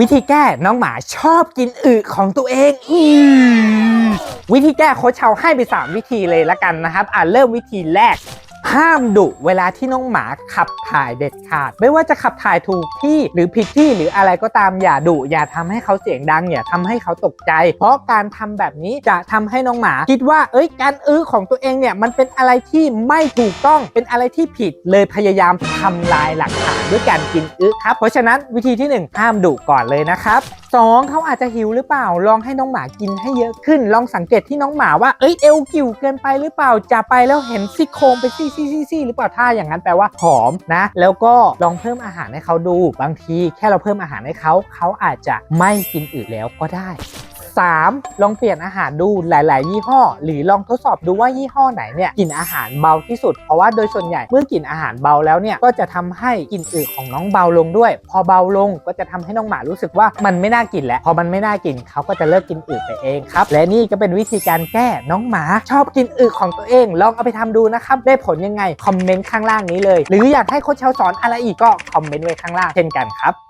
วิธีแก้น้องหมาชอบกินอึของตัวเองอืมวิธีแก้โค้ชเชาให้ไป 3 วิธีเลยละกันนะครับ อ่าเริ่มวิธีแรก ห้ามดุเวลาที่น้องหมาขับถ่ายเด็ดขาด ไม่ว่าจะขับถ่ายถูกที่หรือผิดที่หรืออะไรก็ตามอย่าดุอย่าทำให้เขาเสียงดังอย่าทำให้เขาตกใจ เพราะการทำแบบนี้จะทำให้น้องหมา คิดว่าเอ้ยการอื้อของตัวเองเนี่ยมันเป็นอะไรที่ไม่ถูกต้องเป็นอะไรที่ผิดเลยพยายามทำลายหลักฐานด้วยการกินอื้อครับเพราะฉะนั้นวิธีที่หนึ่งห้ามดุก่อนเลยนะครับสองเขาอาจจะหิวหรือเปล่า ลองให้น้องหมากินให้เยอะขึ้น ลองสังเกตที่น้องหมาว่าเอ้ยเอวกิ่วเกินไปหรือเปล่าจะไปแล้วเห็นซี่โครงไปซี่ซี่ซี่ซี่หรือเปล่าถ้าอย่างนั้นแปลว่าหอมนะ แล้วก็ลองเพิ่มอาหารให้เขาดูบางที แค่เราเพิ่มอาหารให้เขาเขาอาจจะไม่กินอื่นแล้วก็ได้ 3. ลองเปลี่ยนอาหารดูหลาย ๆ ยี่ห้อ หรือลองทดสอบดูว่ายี่ห้อไหนเนี่ยกลิ่นอาหารเบาที่สุด เพราะว่าโดยส่วนใหญ่เมื่อกลิ่นอาหารเบาแล้วเนี่ยก็จะทำให้กลิ่นอึของน้องเบาลงด้วย พอเบาลงก็จะทำให้น้องหมารู้สึกว่ามันไม่น่ากินแล้วพอมันไม่น่ากินเขาก็จะเลิกกินอึไปเองครับและนี่ก็เป็นวิธีการแก้น้องหมาชอบกินอึของตัวเอง ลองเอาไปทำดูนะครับได้ผลยังไงคอมเมนต์ข้างล่างนี้เลย หรืออยากให้โค้ชเชาสอนอะไรอีกก็คอมเมนต์ไว้ข้างล่างเช่นกันครับ